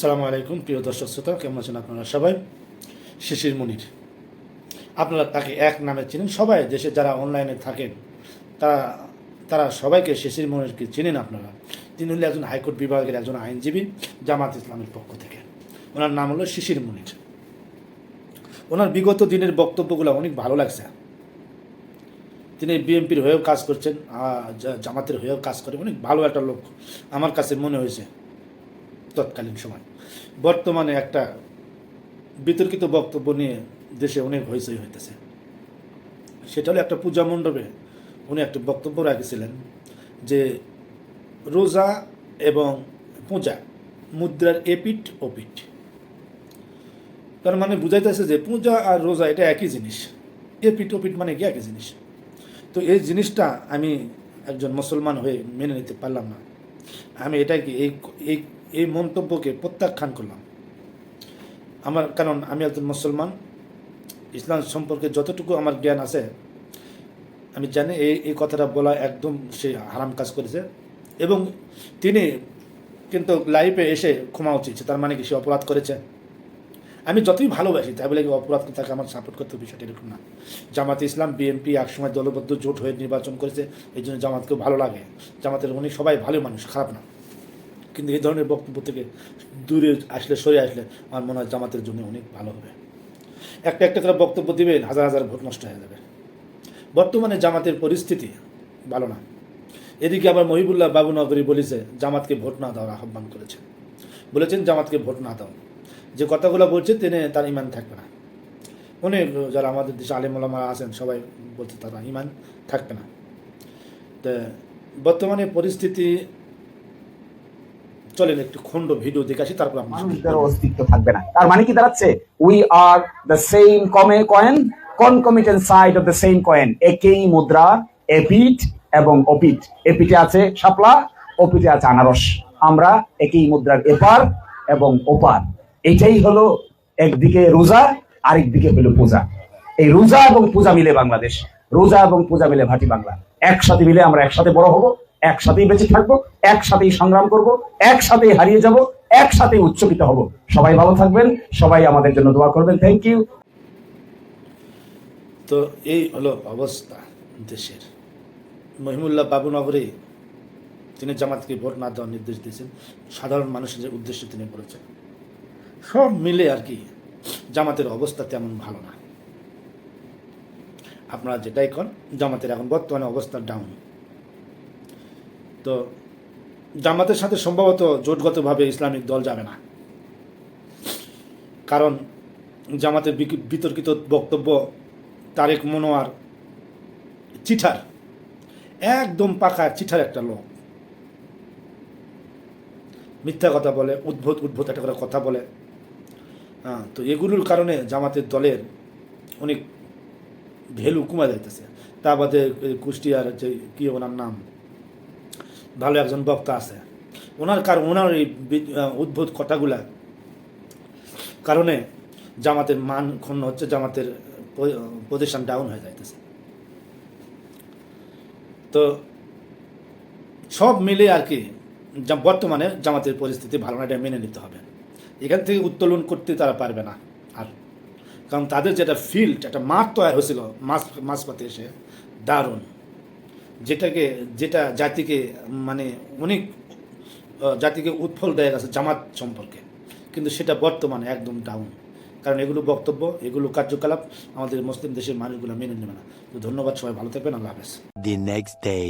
সালামু আলাইকুম, প্রিয় দর্শক শ্রোতা, কেমন আছেন আপনারা সবাই? শিশির মনির। আপনারা তাকে এক নামে চিনেন। সবাই দেশে যারা অনলাইনে থাকেন, তারা তারা সবাইকে শিশির মনিরকে চিনেন আপনারা। তিনি হলেন একজন হাইকোর্ট বিভাগের একজন আইনজীবী জামাত ইসলামের পক্ষ থেকে। ওনার নাম হলো শিশির মনির। ওনার বিগত দিনের বক্তব্যগুলো অনেক ভালো লাগছে। তিনি বিএনপির হয়েও কাজ করছেন জামাতের হয়েও কাজ করে। অনেক ভালো একটা লোক, আমার কাছে মনে হয়েছে। তৎকালীন সময়। বর্তমানে একটা বিতর্কিত বক্তব্য নিয়ে দেশে অনেক হইচই হইতেছে। সেটা হলো একটা পূজা মণ্ডপে উনি একটা বক্তব্য রাখেছিলেন যে রোজা এবং পূজা মুদ্রার এপিট ওপিট তার মানে বুঝাইতেছে যে পূজা আর রোজা এটা একই জিনিস। এপিট ওপিট মানে কি? একই জিনিস। তো এই জিনিসটা আমি একজন মুসলমান হয়ে মেনে নিতে পারলাম না। আমি এটাকে এই এই এই মন্তব্যকে প্রত্যাখ্যান করলাম। আমার কারণ আমি একজন মুসলমান, ইসলাম সম্পর্কে যতটুকু আমার জ্ঞান আছে, আমি জানি এই এই কথাটা বলা একদম সে হারাম কাজ করেছে। এবং তিনি কিন্তু লাইফে এসে ক্ষমা উচিত তার মানে কি সে অপরাধ করেছে। আমি যতই ভালোবাসি, তাই বলে অপরাধ তাকে আমার সাপোর্ট করতে বিষয়টা এরকম না। জামাতে ইসলাম বিএনপি একসময় দলবদ্ধ জোট হয়ে নির্বাচন করেছে, এই জন্য জামাতকেও ভালো লাগে। জামাতের উনি সবাই ভালো মানুষ, খারাপ না। কিন্তু এই ধরনের বক্তব্য থেকে দূরে আসলে, সরে আসলে আমার মনে হয় জামাতের জন্য অনেক ভালো হবে। একটা একটা করে বক্তব্য দিবেন, হাজার হাজার ভোট নষ্ট হয়ে যাবে। বর্তমানে জামাতের পরিস্থিতি ভালো না। এদিকে আবার মহিবুল্লাহ বাবুনগরী বলেছে, জামাতকে ভোট না দেওয়ার আহ্বান করেছেন বলেছেন, জামাতকে ভোট না দাও। যে কথাগুলো বলছে, তিনি তার ইমান থাকবে না। অনেক যারা আমাদের দেশে আলিমুলামা আছেন, সবাই বলছে, তারা ইমান থাকবে না। তো বর্তমানে পরিস্থিতি চলেন একটু খণ্ড ভিডিও দেখে আসি তারপর মানুষদের অস্তিত্ব থাকবে না। তার মানে কি দাঁড়াচ্ছে? উই আর দ্য সেম কমে coin concomitant side of the same coin একই মুদ্রা এপিট এবং ওপিট এপিটে আছে শাপলা ওপিটে আছে আনারস। আমরা একই মুদ্রার এপার এবং ওপার। এটাই হলো একদিকে রোজা আরেকদিকে হলো পূজা। এই রোজা এবং পূজা মিলে বাংলাদেশ। রোজা এবং পূজা মিলে ভাটি বাংলা। একসাথে মিলে আমরা একসাথে বড় হব। একসাথেই বেঁচে থাকব, একসাথেই সংগ্রাম করব, একসাথেই হারিয়ে যাব, একসাথেই উচ্চকিত হব। সবাই ভালো থাকবেন, সবাই আমাদের জন্য দোয়া করবেন। থ্যাংক ইউ তো এই হলো অবস্থা দেশের। মহিমুল্লাহ বাবুনগরে তিনি জামাতকে ভোট না দেওয়ার নির্দেশ দিয়েছেন। সাধারণ মানুষের যে উদ্দেশ্যে তিনি বলেছেন সব মিলে আর কি, জামাতের অবস্থা তেমন ভালো না। আপনারা যেটাই কন, জামাতের এখন বর্তমানে অবস্থা ডাউন তো জামাতের সাথে সম্ভবত জোটগতভাবে ইসলামিক দল যাবে না। কারণ জামাতের বিতর্কিত বক্তব্য তারেক মনোয়ার চিঠার, একদম পাকা চিঠার একটা লোক। মিথ্যা কথা বলে, উদ্ভুত উদ্ভুত একটা করে কথা বলে। হ্যাঁ তো এগুলোর কারণে জামাতের দলের অনেক ভ্যালু কমে যাইতেছে। তা বাদে কুষ্টিয়ার যে কি ওনার নাম? ভালো একজন বক্তা আছে। ওনার কারণ ওনার এই আহ, কথাগুলা কারণে জামাতের মান ক্ষুণ্ণ হচ্ছে জামাতের পজিশন ডাউন হয়ে যাইতেছে। তো সব মিলে আর কি বর্তমানে জামাতের পরিস্থিতি ভালো না এটা মেনে নিতে হবে। এখান থেকে উত্তোলন করতে তারা পারবে না আর। কারণ তাদের যেটা ফিল্ড একটা মাঠ তৈরি হয়েছিল মাছ মাঝপথে এসে দারুণ। যেটাকে, যেটা জাতিকে মানে অনেক জাতিকে উৎফল দেয়া গেছে জামাত সম্পর্কে। কিন্তু সেটা বর্তমানে একদম ডাউন কারণ এগুলো বক্তব্য, এগুলো কার্যকলাপ আমাদের মুসলিম দেশের মানুষগুলো মেনে নেবে না। তো ধন্যবাদ, সবাই ভালো থাকবেন, আল্লাহ হাফেজ। The next day.